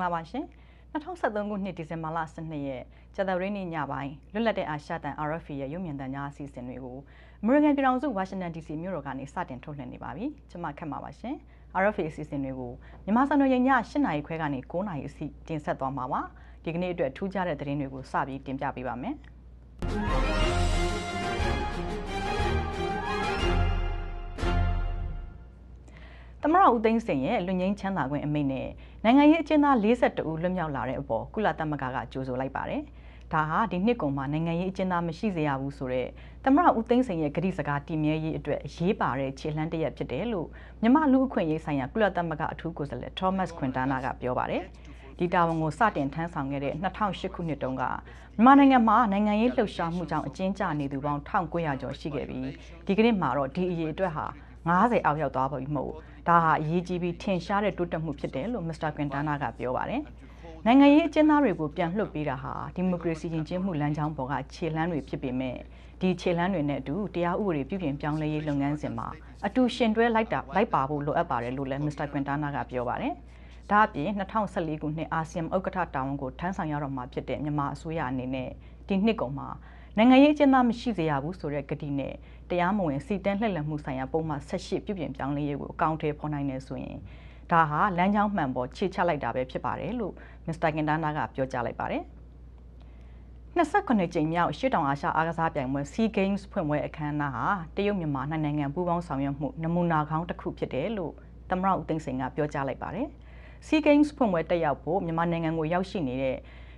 ္ဂလာပါရှင်2023ခုနှစ်ဒီဇင်ဘာလ12ရက်ကြာသပတေးနေ့ညပိုင်းလွတ်လပ်တဲ့အာရှတန် RFA ရဲ့ရုပ်မြင်သံကြားအစီအစဉ်တွေကိုအမေရိကန်ပြည်ထောင်စုဝါရှင်တန် DC မြို့တော်ကနေစတင်ထုတ်လွှင့်နေပါပြီကျွန်မခက်မှာပါရှင် RFA အစီအစဉ်တွေကိုမြန်မာစံတော်ချိန်ည8နာရီခွဲကနေ9နာရီအထိတင်ဆက်သွားမှာပါဒီကနေ့အတွက်ထူးခြားတဲ့သတင်းတွေကိုစပြီးတင်ပြပေးပါမယ်သမရဦးသိန်းစိန်ရဲ့လွတ်ငင်းချမ်းသာခွင့်အမိန့်နဲ့ နိုင်ငံရေးအကျဉ်းသား42ဦးလွတ်မြောက်လာတဲ့အပေါ်ကုလသမဂ္ဂကကြိုဆိုလိုက်ပါတယ်။ဒါဟာဒီနှစ်ကုန်မှာနိုင်ငံရေးအကျဉ်းသားမရှိစေရဘူးဆိုတော့သမရဦးသိန်းစိန်ရဲ့ဂရိစကားတည်မြဲရေးအတွက်အရေးပါတဲ့ခြေလှမ်းတစ်ရပ်ဖြစ်တယ်လို့မြန်မာလူအခွင့်အရေးဆိုင်ရာကုလသမဂ္ဂအထူးကိုယ်စားလှယ် Thomas Quintana ကပြောပါတယ်။ဒီတာဝန်ကိုစတင်ထမ်းဆောင်ခဲ့တဲ့2008ခုနှစ်တုန်းကမြန်မာနိုင်ငံမှာနိုင်ငံရေးလှုပ်ရှားမှုကြောင့်အကျဉ်းကျနေသူပေါင်း1900ကျော်ရှိခဲ့ပြီးဒီကနေ့မှာတော့ဒီအရေးအတွက်ဟာ 90အောက်ရောက်သွားပြီမဟုတ်ဒါဟာအရေးကြီးပြီးထင်ရှားတဲ့တိုးတက်မှုဖြစ်တယ်လို့မစ္စတာကွင်တာနာကပြောပါတယ်။နိုင်ငံရေးအကျဉ်းသားတွေကိုပြန်လွှတ်ပေးတာဟာဒီမိုကရေစီယဉ်ကျေးမှုလမ်းကြောင်းပေါ်ကခြေလှမ်းတွေဖြစ်ပေမဲ့ဒီခြေလှမ်းတွေနဲ့အတူတရားဥပဒေပြုပြင်ပြောင်းလဲရေးလုပ်ငန်းစဉ်မှာအတူရှင်တွဲလိုက်တာလိုက်ပါဖို့လိုအပ်ပါတယ်လို့လည်းမစ္စတာကွင်တာနာကပြောပါတယ်။ဒါအပြင်2014ခုနှစ်အာဆီယံဥက္ကဋ္ဌတာဝန်ကိုထမ်းဆောင်ရတော့မှာဖြစ်တဲ့မြန်မာအစိုးရအနေနဲ့ဒီနှစ်ကုန်မှာနိုင်ငံရေးအကျဉ်းသားမရှိစေရဘူးဆိုတဲ့ကတိနဲ့ တရားမဝင်စီတန်းလှည့်လည်မှုဆိုင်ရာပုံမှန်18ပြုပြင်ပြောင်းလဲရေးကိုအကောင့်ထဲဖော်နိုင်နေဆိုရင်ဒါဟာလမ်းကြောင်းမှန်ပေါ်ခြေချလိုက်တာပဲဖြစ်ပါတယ်လို့မစ္စတာကင်တာနာကပြောကြားလိုက်ပါတယ်29ကြိမ်မြောက်ရှစ်တောင်အာရှအားကစားပြိုင်ပွဲ SEA Games ဖွင့်ပွဲအခမ်းအနားဟာတရုတ်မြန်မာနှစ်နိုင်ငံပူးပေါင်းဆောင်ရွက်မှုနမူနာကောင်းတစ်ခုဖြစ်တယ်လို့သမရဦးသိန်းစိန်ကပြောကြားလိုက်ပါတယ်။ SEA Games ဖွင့်ပွဲတက်ရောက်ဖို့မြန်မာနိုင်ငံကိုရောက်ရှိနေတဲ့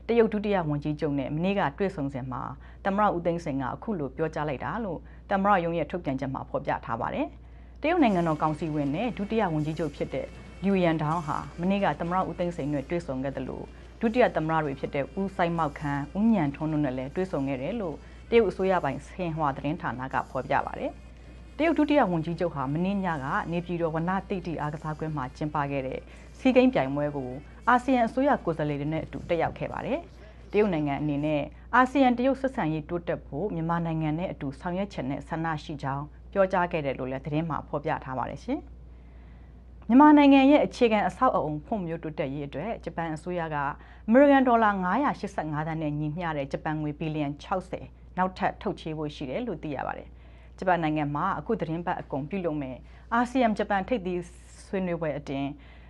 တရုတ်ဒုတိယဝန်ကြီးချုပ်နဲ့မနေ့ကတွေ့ဆုံစဉ်မှာသမရဦးသိန်းစိန်ကအခုလိုပြောကြားလိုက်တာလို့ သမရယုံရဲ့ထုတ်ပြန်ချက်မှာဖော်ပြထားပါတယ်။တရုတ်နိုင်ငံတော်ကောင်စီဝင်နဲ့ဒုတိယဝန်ကြီးချုပ်ဖြစ်တဲ့လျူယန်ဒေါင်းဟာမနေ့ကသမရဦးသိန်းစိန်နဲ့တွေ့ဆုံခဲ့တယ်လို့ဒုတိယသမရတွေဖြစ်တဲ့ဦးဆိုင်မောက်ခန်းဦးညံထွန်းတို့နဲ့လည်းတွေ့ဆုံခဲ့တယ်လို့တရုတ်အစိုးရပိုင်းဆင်ဟွာသတင်းဌာနကဖော်ပြပါတယ်။တရုတ်ဒုတိယဝန်ကြီးချုပ်ဟာမင်းညကနေပြည်တော်ဝနတိတိအားကစားကွင်းမှာကျင်းပခဲ့တဲ့စီးကိန်းပြိုင်ပွဲကိုအာဆီယံအစိုးရကိုယ်စားလှယ်တွေနဲ့အတူတက်ရောက်ခဲ့ပါတယ်။တရုတ်နိုင်ငံအနေနဲ့ အာဆီယံတရုတ်ဆက်ဆံရေးတိုးတက်ဖို့မြန်မာနိုင်ငံနဲ့အတူဆောင်ရွက်ချက်နဲ့ဆန္ဒရှိကြောင်းပြောကြားခဲ့တယ်လို့လည်းသတင်းမှာဖော်ပြထားပါတယ်ရှင်။မြန်မာနိုင်ငံရဲ့အခြေခံအဆောက်အအုံဖွံ့ဖြိုးတိုးတက်ရေးအတွက်ဂျပန်အစိုးရကအမေရိကန်ဒေါ်လာ985သန်းနဲ့ညီမျှတဲ့ဂျပန်ငွေဘီလီယံ60နောက်ထပ်ထုတ်ချေးဖို့ရှိတယ်လို့သိရပါတယ်။ဂျပန်နိုင်ငံမှာအခုသတင်းပတ်အကုန်ပြုလုပ်မဲ့အာဆီယံဂျပန်ထိပ်သီးဆွေးနွေးပွဲအတင်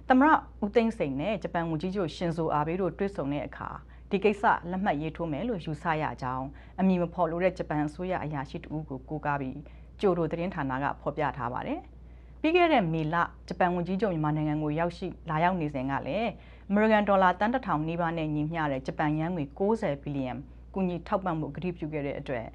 သမရဦးသိန်းစိန်နဲ့ဂျပန်ဝန်ကြီးချုပ်ရှင်ဇိုအာဘေးတို့တွေ့ဆုံတဲ့အခါ ဒီကိစ္စလက်မှတ်ရေးထိုးမယ်လို့ယူဆရကြောင်းအမည်မဖော်လို့တဲ့ဂျပန်အစိုးရအရာရှိတဦးကိုကိုးကားပြီးကြိုတိုသတင်းဌာနကဖော်ပြထားပါတယ်။ပြီးခဲ့တဲ့မေလဂျပန်ဝန်ကြီးချုပ်မြန်မာနိုင်ငံကိုရောက်ရှိလာရောက်နေစဉ်ကလည်းအမေရိကန်ဒေါ်လာတန်တထောင်နီးပါးနဲ့ညီမျှတဲ့ဂျပန်ယန်းငွေ60ဘီလီယံကူညီထောက်ပံ့မှုကတိပြုခဲ့တဲ့အတွက်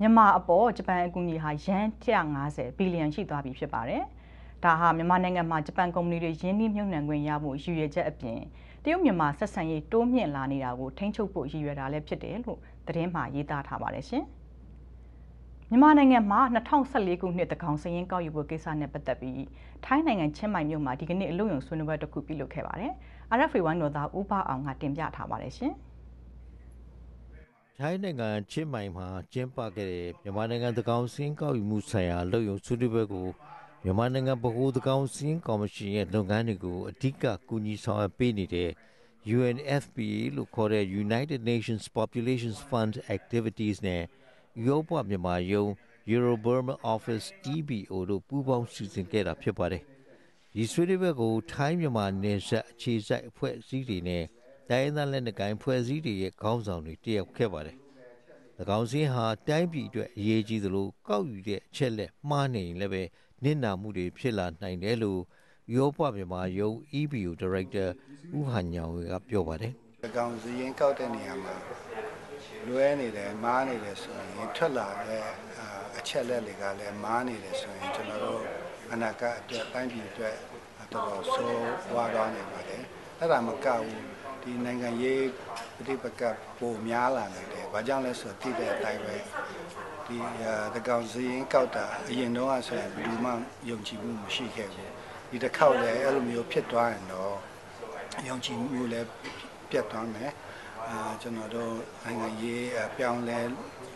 မြန်မာအပေါ်ဂျပန်အကူအညီဟာယန်း150ဘီလီယံရှိသွားပြီဖြစ်ပါတယ်။ဒါဟာမြန်မာနိုင်ငံမှာဂျပန်ကုမ္ပဏီတွေရင်းနှီးမြှုပ်နှံခွင့်ရဖို့ရည်ရွယ်ချက်အပြင် တရုတ်မြန်မာဆက်ဆံရေးတိုးမြင့်လာနေတာကိုထိန်းချုပ်ဖို့ရည်ရွယ်တာလည်းဖြစ်တယ်လို့သတင်းမှာရေးသားထားပါတယ်ရှင်။မြန်မာနိုင်ငံမှာ2014ခုနှစ်တကောင်စရင်ကောက်ယူဖို့ကိစ္စနဲ့ပတ်သက်ပြီးထိုင်းနိုင်ငံချင်းမိုင်မြို့မှာဒီကနေ့အလို့ရုံဆွေးနွေးပွဲတစ်ခုပြုလုပ်ခဲ့ပါတယ်။ RFA ဝိုင်းတော်သားဦးပါအောင်ကတင်ပြထားပါတယ်ရှင်။ထိုင်းနိုင်ငံချင်းမိုင်မှာကျင်းပခဲ့တဲ့မြန်မာနိုင်ငံတကောင်စင်းကောက်ယူမှုဆိုင်ရာလုပ်ရုံဆွေးနွေးပွဲကို မြန်မာနိုင်ငံဗဟိုသကောင်စင်းကော်မရှင်ရဲ့လုပ်ငန်းတွေကိုအဓိကကူညီဆောင်ရွက်ပေးနေတဲ့ UNFPA လို့ခေါ်တဲ့ United Nations Population Fund Activities နဲ့ Europa မြန်မာယုံ Euroburma Office EBO တို့ပူးပေါင်းစီစဉ်ခဲ့တာဖြစ်ပါတယ်။ဒီဆွေးနွေးပွဲကိုထိုင်းမြန်မာနယ်စပ်အခြေစိုက်အဖွဲ့အစည်းတွေနဲ့တိုင်းဒေသလက်နက်ကိုင်ဖွဲ့စည်းတွေရဲ့ခေါင်းဆောင်တွေတည်ရောက်ခဲ့ပါတယ်။၎င်းစင်းဟာတိုင်းပြည်အတွက်အရေးကြီးသလိုကောက်ယူတဲ့အချက်လက်မှားနေရင်လည်းပဲ နစ်နာမှုတွေဖြစ်လာနိုင်တယ်လို့ရောပမြန်မာယုံ EBU Director ဦးဟန်ညောင်ကပြောပါတယ်။အကောင်စီရင်ကောက်တဲ့နေရာမှာလွဲနေတယ်မားနေတယ်ဆိုရင်ထွက်လာတဲ့အချက်လက်တွေကလည်းမားနေတယ်ဆိုရင်ကျွန်တော်တို့အနာဂတ်အတွက်တိုင်းပြည်အတွက်တော်တော်ဆိုးဝါးသွားနေပါတယ်။အဲ့ဒါမကဘူးဒီနိုင်ငံရေးပဋိပက္ခပိုများလာနေတယ်။ဘာကြောင့်လဲဆိုတော့တိတဲ့အတိုင်းပဲ ဒီတကောင်စရင်ကောက်တာအရင်တော့ဆိုရင်ဘယ်သူမှယုံကြည်မှုမရှိခဲ့ဘူးဒီတစ်ခေါက်လည်းအဲ့လိုမျိုးဖြစ်သွားရင်တော့ယုံကြည်မှုလည်းပြတ်သွားမယ်အာကျွန်တော်တို့နိုင်ငံရေးပြောင်းလဲ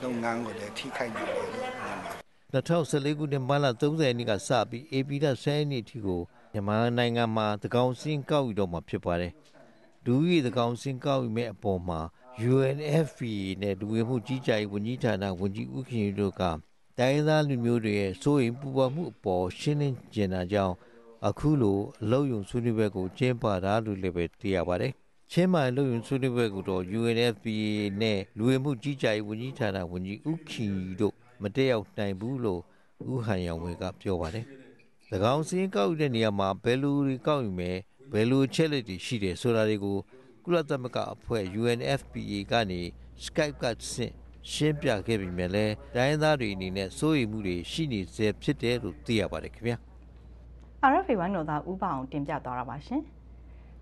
လုပ်ငန်းကိုလည်းထိခိုက်နေတယ်လို့မြင်ပါတယ်2014ခုနှစ်မလ30ရက်နေ့ကစပြီး AP ဒ10ရက်နေ့ထိကိုမြန်မာနိုင်ငံမှာတကောင်စင်းကောက်ယူတော့မှာဖြစ်ပါတယ်ဒူရီသကောင်စင်ကောက်မဲ့အပေါ်မှာ UNFPA နဲ့လူဝင်မှုကြီးကြပ်ရေးဝန်ကြီးဌာနဝန်ကြီးဦးခင်တို့ကတိုင်းသားလူမျိုးတွေရဲ့စိုးရိမ်ပူပန်မှုအပေါ်ရှင်းလင်းကျင်တာကြောင့်အခုလိုအလုံယုံဆွေးနွေးပွဲကိုကျင်းပတာလို့လည်းပဲသိရပါတယ်။ချင်းမိုင်လုံယုံဆွေးနွေးပွဲကိုတော့ UNFPA နဲ့လူဝင်မှုကြီးကြပ်ရေးဝန်ကြီးဌာနဝန်ကြီးဦးခင်တို့မတက်ရောက်နိုင်ဘူးလို့ဦးဟန်ရောင်ဝေကပြောပါတယ်။၎င်းစင်းကောက်တဲ့နေရာမှာဘယ်လိုတွေကောက်ယူမယ်ဘယ်လိုချက်လက်တွေရှိတယ်ဆိုတာတွေကို ကုလသမဂ္ဂအဖွဲ့ UNFPA ကနေ Skype ကဆင့်ရှင်းပြခဲ့ပြီးမြဲလဲတိုင်းသားတွေအနေနဲ့စိုးရိမ်မှုတွေရှိနေစေဖြစ်တယ်လို့သိရပါတယ်ခင်ဗျာ RFA ဝိုင်းတော်သားဥပအောင်တင်ပြသွားတာပါရှင်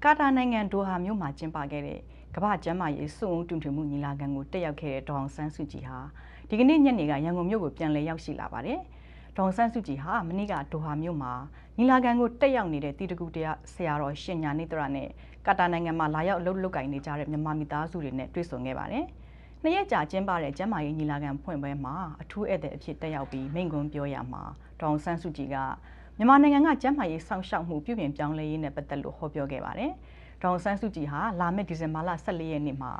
ကာတာနိုင်ငံဒိုဟာမြို့မှာကျင်းပခဲ့တဲ့ကမ္ဘာ့ကျန်းမာရေးစုံတွင်ထွင်မှုညီလာခံကိုတက်ရောက်ခဲ့တဲ့ဒေါအောင်ဆန်းစုကြည်ဟာဒီကနေ့ညနေကရန်ကုန်မြို့ကိုပြန်လည်ရောက်ရှိလာပါတယ်ဒေါအောင်ဆန်းစုကြည်ဟာမနေ့ကဒိုဟာမြို့မှာညီလာခံကိုတက်ရောက်နေတဲ့တီတကူတရားဆရာတော်ရှင်ညာနေတရနဲ့ ကာတာနိုင်ငံမှာလာရောက်အလုပ်လုပ်ကိုင်နေကြတဲ့မြန်မာမိသားစုတွေနဲ့တွေ့ဆုံခဲ့ပါတယ်။နှစ်ရက်ကြာကျင်းပတဲ့ကျန်းမာရေးညီလာခံဖွင့်ပွဲမှာအထူးဧည့်သည်အဖြစ်တက်ရောက်ပြီးမိန့်ခွန်းပြောရမှာဒေါအောင်ဆန်းစုကြည်ကမြန်မာနိုင်ငံကကျန်းမာရေးစောင့်ရှောက်မှုပြုပြင်ပြောင်းလဲရေးနဲ့ပတ်သက်လို့ဟောပြောခဲ့ပါတယ်။ဒေါအောင်ဆန်းစုကြည်ဟာလာမယ့်ဒီဇင်ဘာလ14ရက်နေ့မှာ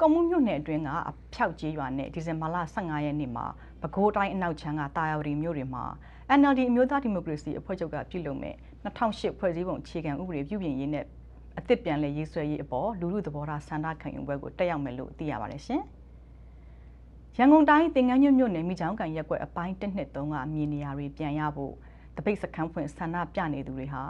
ကော်မှုမြို့နယ်အတွင်းကအဖျောက်ကျေးရွာနဲ့ဒီဇင်ဘာလ15ရက်နေ့မှာပဲခူးတိုင်းအနောက်ချမ်းကတာယာဝတီမြို့တွေမှာ NLD အမျိုးသားဒီမိုကရေစီအဖွဲ့ချုပ်ကပြုလုပ်မဲ့2008ဖွဲ့စည်းပုံအခြေခံဥပဒေပြုပြင်ရေးနဲ့ အသစ်ပြန်လည်ရေးဆွဲရေးအပေါ်လူလူသဘောထားဆန္ဒခံယူပွဲကိုတက်ရောက်မယ်လို့သိရပါတယ်ရှင်။ရန်ကုန်တိုင်းတင်ငန်းညွတ်မြို့နယ်မိချောင်းကန်ရက်ကွက်အပိုင်း1နှစ်3ကမြေနေရာတွေပြန်ရဖို့တပိတ်စခန်းဖွင့်ဆန္ဒပြနေသူတွေဟာ